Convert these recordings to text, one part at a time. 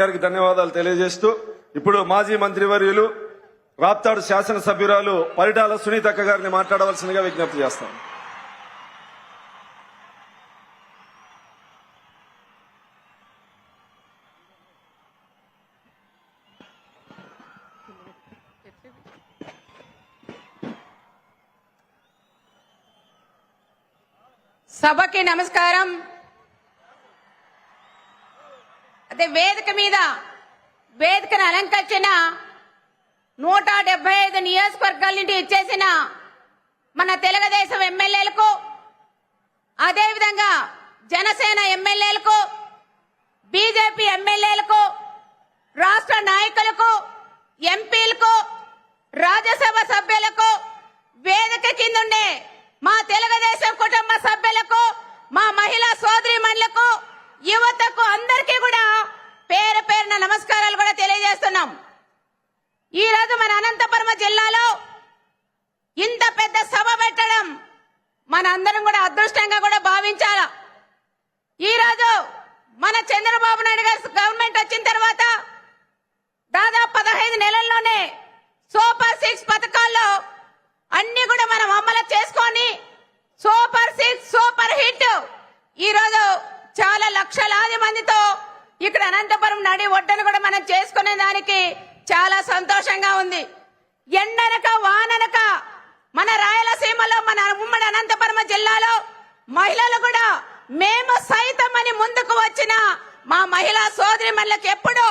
గారికి ధన్యవాదాలు తెలియజేస్తూ ఇప్పుడు మాజీ మంత్రివర్యులు రాప్తాడు శాసనసభ్యురాలు పరిటాల సునీతక్క గారిని మాట్లాడవలసిందిగా విజ్ఞప్తి చేస్తాం. సభకి నమస్కారం. అదే వేదిక మీద వేదికను అలంకరించిన నూట డెబ్బై ఐదు నియోజకవర్గాల నుండి ఇచ్చేసిన మన తెలుగుదేశం ఎమ్మెల్యేలకు అదేవిధంగా జనసేన ఎమ్మెల్యేలకు బీజేపీ ఎమ్మెల్యేలకు రాష్ట్ర నాయకులకు ఎంపీ రాజ్యసభ సభ్యులకు వేదిక కిందుండే మా తెలుగుదేశం కుటుంబ సభ్యులకు మా మహిళా సోదరిమణులకు యువతకు అందరికీ కూడా పేరు పేరున నమస్కారాలు కూడా తెలియజేస్తున్నాం ఈ మన అనంతపురం జిల్లాలో ఇంత పెద్ద సభ పెట్టడం మన అందరం కూడా అదృష్టంగా కూడా భావించాల? ఈ రోజు మన చంద్రబాబు నాయుడు గారు గవర్నమెంట్ వచ్చిన తర్వాత దాదాపు పదహైదు నెలల్లోనే సూపర్ సిక్స్ పథకాల్లో అన్ని కూడా మనం అమలు చేసుకొని సూపర్ సిక్స్ సూపర్ హిట్ ఈ రోజు చాలా లక్షలాది మందితో ఇక్కడ అనంతపురం నడి ఒడ్డను కూడా మనం చేసుకునే దానికి చాలా సంతోషంగా ఉంది. ఎండనక వాననక మన రాయలసీమలో మన ఉమ్మడి అనంతపురం జిల్లాలో మహిళలు కూడా మేము సైతం అని ముందుకు వచ్చిన మా మహిళా సోదరి ఎప్పుడు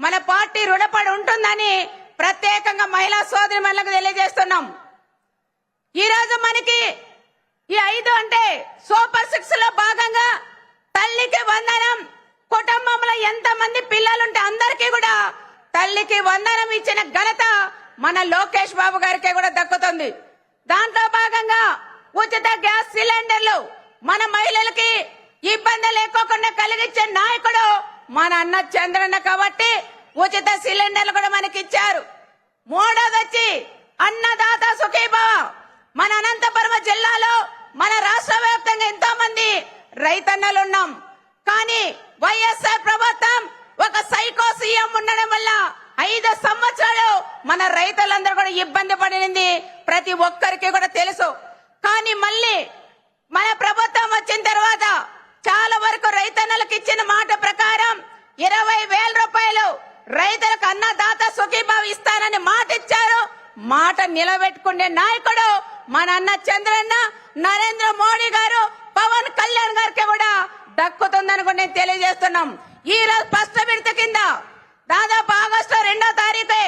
మన పార్టీ రుణపడి ఉంటుందని ప్రత్యేకంగా మహిళా సోదరి తెలియజేస్తున్నాం. ఈ రోజు మనకి ఈ ఐదు అంటే సూపర్ సిక్స్లో భాగంగా తల్లికి వందనం కుటుంబంలో ఎంత మంది పిల్లలుంటే అందరికీ కూడా తల్లికి వందనం ఇచ్చిన ఘనత మన లోకేష్ బాబు గారికి కూడా దక్కుతుంది. దాంట్లో భాగంగా ఉచిత గ్యాస్ సిలిండర్లు మన మహిళలకి ఇబ్బంది లేకోకుండా కలిగించే నాయకుడు మన అన్న చంద్రన్న కాబట్టి ఉచిత సిలిండర్లు కూడా మనకి ఇచ్చారు మూడోది వచ్చి అన్నదాత సుఖీభావ. మన అనంతపురం జిల్లాలో మన రాష్ట్ర వ్యాప్తంగా ఎంతో మంది రైతన్నలు ఉన్నాం. కానీ వైఎస్ఆర్ ప్రభుత్వం ఒక సైకో సీఎం ఉండడం వల్ల ఐదు సంవత్సరాలు మన రైతులందరూ కూడా ఇబ్బంది పడింది ప్రతి ఒక్కరికి కూడా తెలుసు. కానీ మళ్ళీ మన ప్రభుత్వం వచ్చిన తర్వాత చాలా వరకు రైతన్నలకు ఇచ్చిన మాట ప్రకారం ఇరవై వేల రూపాయలు రైతులకు అన్నదాత సుఖీభావి ఇస్తానని మాట ఇచ్చారు. మాట నిలబెట్టుకునే నాయకుడు మన అన్న చంద్రన్న నరేంద్ర మోడీ గారు పవన్ కళ్యాణ్ గారికి కూడా దక్కుతుందని కూడా నేను తెలియజేస్తున్నాం. ఈ రోజు ఫస్ట్ విడత కింద దాదాపు ఆగస్టు రెండో తారీఖే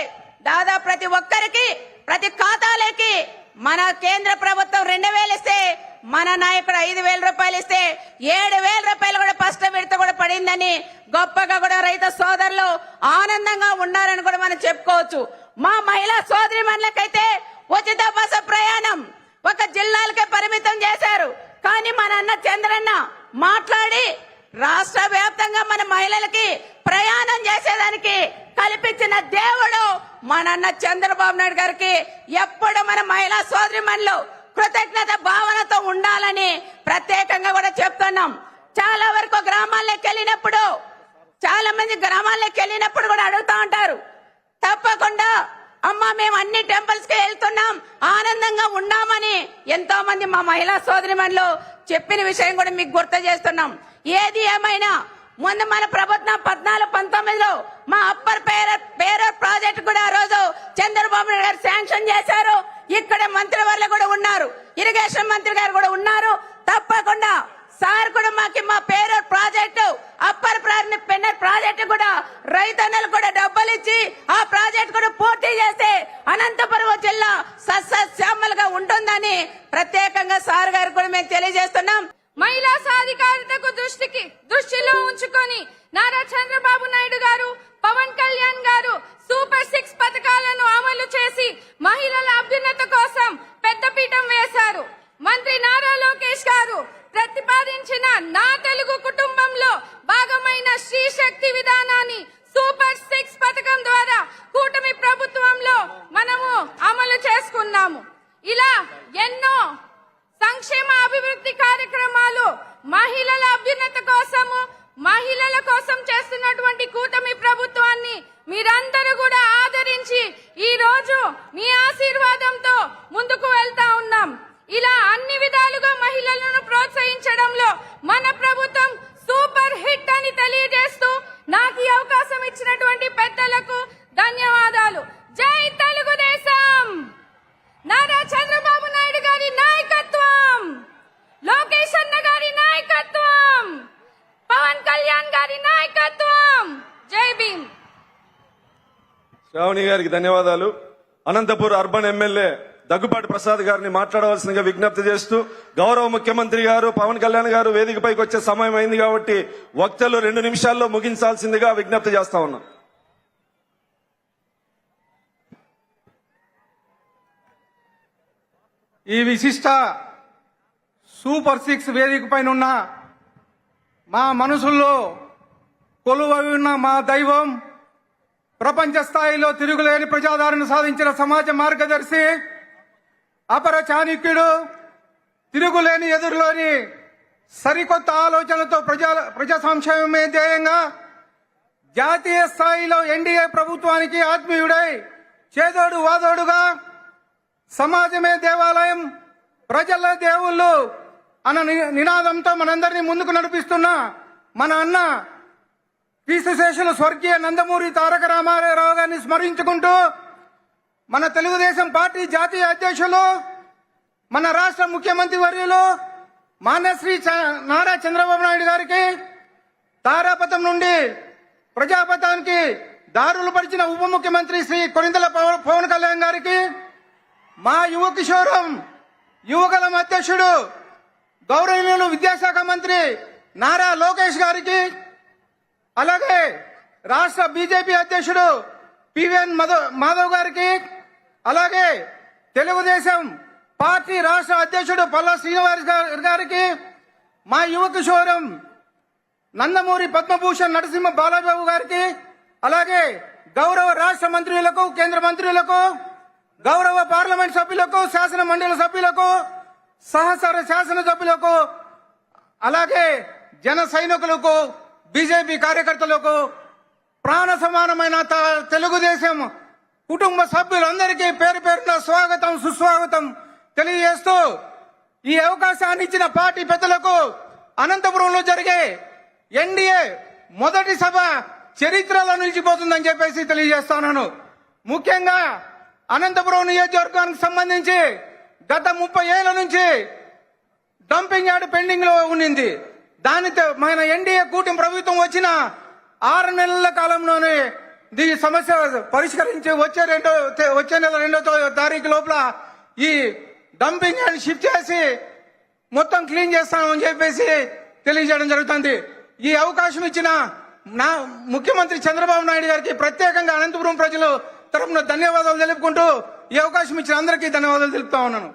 దాదాపు ప్రతి ఒక్కరికి ప్రతి ఖాతాలకి మన కేంద్ర ప్రభుత్వం రెండు వేలు ఇస్తే మన నాయకుడు ఐదు వేల రూపాయలు ఇస్తే ఏడు వేల రూపాయలు కూడా ఫస్ట్ విడత కూడా పడిందని గొప్పగా కూడా రైతు సోదరులు ఆనందంగా ఉన్నారని కూడా మనం చెప్పుకోవచ్చు. మా మహిళా సోదరి మనలకైతే ఉచిత బస్సు ప్రయాణం ఒక జిల్లాలకే పరిమితం చేశారు. కానీ మన అన్న చంద్రన్న మాట్లాడి రాష్ట్ర వ్యాప్తంగా మన మహిళలకి ప్రయాణం చేసేదానికి కల్పించిన దేవుడు మన అన్న చంద్రబాబు నాయుడు గారికి ఎప్పుడు మన మహిళా సోదరి కృతజ్ఞత భావనతో ఉండాలని ప్రత్యేకంగా కూడా చెప్తున్నాం. చాలా వరకు గ్రామాల్లోకి వెళ్ళినప్పుడు చాలా మంది గ్రామాల్లోకి వెళ్ళినప్పుడు కూడా అడుగుతా ఉంటారు. తప్పకుండా అమ్మ మేము అన్ని టెంపుల్స్కి వెళ్తున్నాం ఆనందంగా ఉన్నామని ఎంతో మంది మా మహిళా సోదరి చెప్పిన విషయం కూడా మీకు గుర్తు చేస్తున్నాం. ఏది ఏమైనా ముందు మన ప్రభుత్వం పద్నాలుగు పంతొమ్మిదిలో మా అప్పర్ పేరర్ పేరర్ ప్రాజెక్ట్ కూడా ఆ రోజు చంద్రబాబు నాయుడు గారు శాంక్షన్ చేశారు. ఇక్కడ మంత్రి వాళ్ళు కూడా ఉన్నారు. ఇరిగేషన్ మంత్రి గారు కూడా ఉన్నారు. తప్పకుండా సార్ కూడా మాకి మా పేరూర్ ప్రాజెక్టు అప్పర్ ప్రారంభ పెన్నర్ ప్రాజెక్ట్ కూడా రైతన్నలు కూడా డబ్బులు ఇచ్చి ఆ ప్రాజెక్ట్ కూడా పూర్తి చేస్తే అనంతపురం జిల్లా సస్యశ్యామలుగా ఉంటుందని ప్రత్యేకంగా సార్ గారు కూడా మేము తెలియజేస్తున్నాం. మహిళా సాధి దృష్టికి దృష్టిలో ఉంచుకొని నారా చంద్రబాబు నాయుడు గారు పవన్ కళ్యాణ్ గారు సూపర్ సిక్స్ పథకాలను అమలు చేసి మహిళల అభ్యున్నత కోసం పెద్దపీఠం వేశారు. మంత్రి నారా లోకేష్ గారు ప్రతిపాదించిన నా తెలుగు కుటుంబంలో భాగమైన స్త్రీ శక్తి విధానాన్ని సూపర్ సిక్స్ పథకం ద్వారా కూటమి ప్రభుత్వంలో మనము అమలు చేసుకున్నాము ఇలా ఎన్నో సంక్షేమ అభివృద్ధి కార్యక్రమాలు మహిళల అభ్యున్నత కోసము మహిళల కోసం చేస్తున్నటువంటి కూటమి ప్రభు మీ ఆశీర్వాదంతో ముందుకు వెళ్తా ఉన్నాం ఇలా అన్ని విధాలుగా మహిళలను ప్రోత్సహించడంలో మన ప్రభుత్వం సూపర్ హిట్ అని తెలియజేస్తూ నాకు ఈ అవకాశం ఇచ్చినటువంటి పెద్దలకు ధన్యవాదాలు జై తెలుగుదేశం నారా చంద్రబాబు నాయుడు గారి నాయకత్వం లోకేష్ అన్న గారి నాయకత్వం పవన్ కళ్యాణ్ గారి నాయకత్వం జై భీమ్ శ్రావణి గారికి ధన్యవాదాలు. అనంతపూర్ అర్బన్ ఎమ్మెల్యే దగ్గుపాటి ప్రసాద్ గారిని మాట్లాడవలసిందిగా విజ్ఞప్తి చేస్తూ గౌరవ ముఖ్యమంత్రి గారు పవన్ కళ్యాణ్ గారు వేదికపైకి వచ్చే సమయం అయింది కాబట్టి వక్తలు రెండు నిమిషాల్లో ముగించాల్సిందిగా విజ్ఞప్తి చేస్తా ఉన్నాం. ఈ విశిష్ట సూపర్ సిక్స్ వేదిక పైన ఉన్న మా మనసుల్లో కొలువై ఉన్న మా దైవం ప్రపంచ స్థాయిలో తిరుగులేని ప్రజాదరణ సాధించిన సమాజ మార్గదర్శి అపర చాణిక్యుడు తిరుగులేని ఎదురులోని సరికొత్త ఆలోచనలతో ప్రజా ప్రజా సంక్షేమమే ధ్యేయంగా జాతీయ స్థాయిలో ఎన్డీఏ ప్రభుత్వానికి ఆత్మీయుడై చేదోడు వాదోడుగా సమాజమే దేవాలయం ప్రజల దేవుళ్ళు అన్న నినాదంతో మనందరినీ ముందుకు నడిపిస్తున్న మన అన్న కీర్తిశేషులు స్వర్గీయ నందమూరి తారక రామారావు గారిని స్మరించుకుంటూ మన తెలుగుదేశం పార్టీ జాతీయ అధ్యక్షులు మన రాష్ట్ర ముఖ్యమంత్రి వర్యులు మాన్యశ్రీ చ- నారా చంద్రబాబు నాయుడు గారికి తారాపథం నుండి ప్రజాపథానికి దారులు పరిచిన ఉప ముఖ్యమంత్రి శ్రీ కొనిందల పవన్ కళ్యాణ్ గారికి మా యువ కిషోరం యువగలం అధ్యక్షుడు గౌరవనీయులు విద్యాశాఖ మంత్రి నారా లోకేష్ గారికి అలాగే రాష్ట్ర బీజేపీ అధ్యక్షుడు పివిఎన్ మాధవ్ గారికి అలాగే తెలుగుదేశం పార్టీ రాష్ట్ర అధ్యక్షుడు పల్లా శ్రీనివాస్ గారి- గారికి మా యువ కిషోరం నందమూరి పద్మభూషణ్ నరసింహ బాలబాబు గారికి అలాగే గౌరవ రాష్ట్ర మంత్రులకు కేంద్ర మంత్రులకు గౌరవ పార్లమెంట్ సభ్యులకు శాసన మండలి సభ్యులకు సహసర శాసన సభ్యులకు అలాగే జన సైనికులకు బీజేపీ కార్యకర్తలకు ప్రాణ సమానమైన త- తెలుగుదేశం కుటుంబ సభ్యులందరికీ పేరు పేరున స్వాగతం సుస్వాగతం తెలియజేస్తూ ఈ అవకాశాన్ని ఇచ్చిన పార్టీ పెద్దలకు అనంతపురంలో జరిగే ఎన్డీఏ మొదటి సభ చరిత్రలో నిలిచిపోతుందని చెప్పేసి తెలియజేస్తున్నాను ముఖ్యంగా అనంతపురం నియోజకవర్గానికి సంబంధించి గత ముప్పై ఏళ్ళ నుంచి డంపింగ్ యార్డ్ పెండింగ్లో ఉండింది. దానితో మన ఎన్డీఏ కూటమి ప్రభుత్వం వచ్చిన ఆరు నెలల కాలంలోనే దీని సమస్య పరిష్కరించి వచ్చే రెండో వచ్చే నెల రెండో తో- తారీఖు లోపల ఈ డంపింగ్ అని షిఫ్ట్ చేసి మొత్తం క్లీన్ చేస్తామని చెప్పేసి తెలియజేయడం జరుగుతుంది. ఈ అవకాశం ఇచ్చిన నా ముఖ్యమంత్రి చంద్రబాబు నాయుడు గారికి ప్రత్యేకంగా అనంతపురం ప్రజలు తరపున ధన్యవాదాలు తెలుపుకుంటూ ఈ అవకాశం ఇచ్చిన అందరికీ ధన్యవాదాలు తెలుపుతా ఉన్నాను.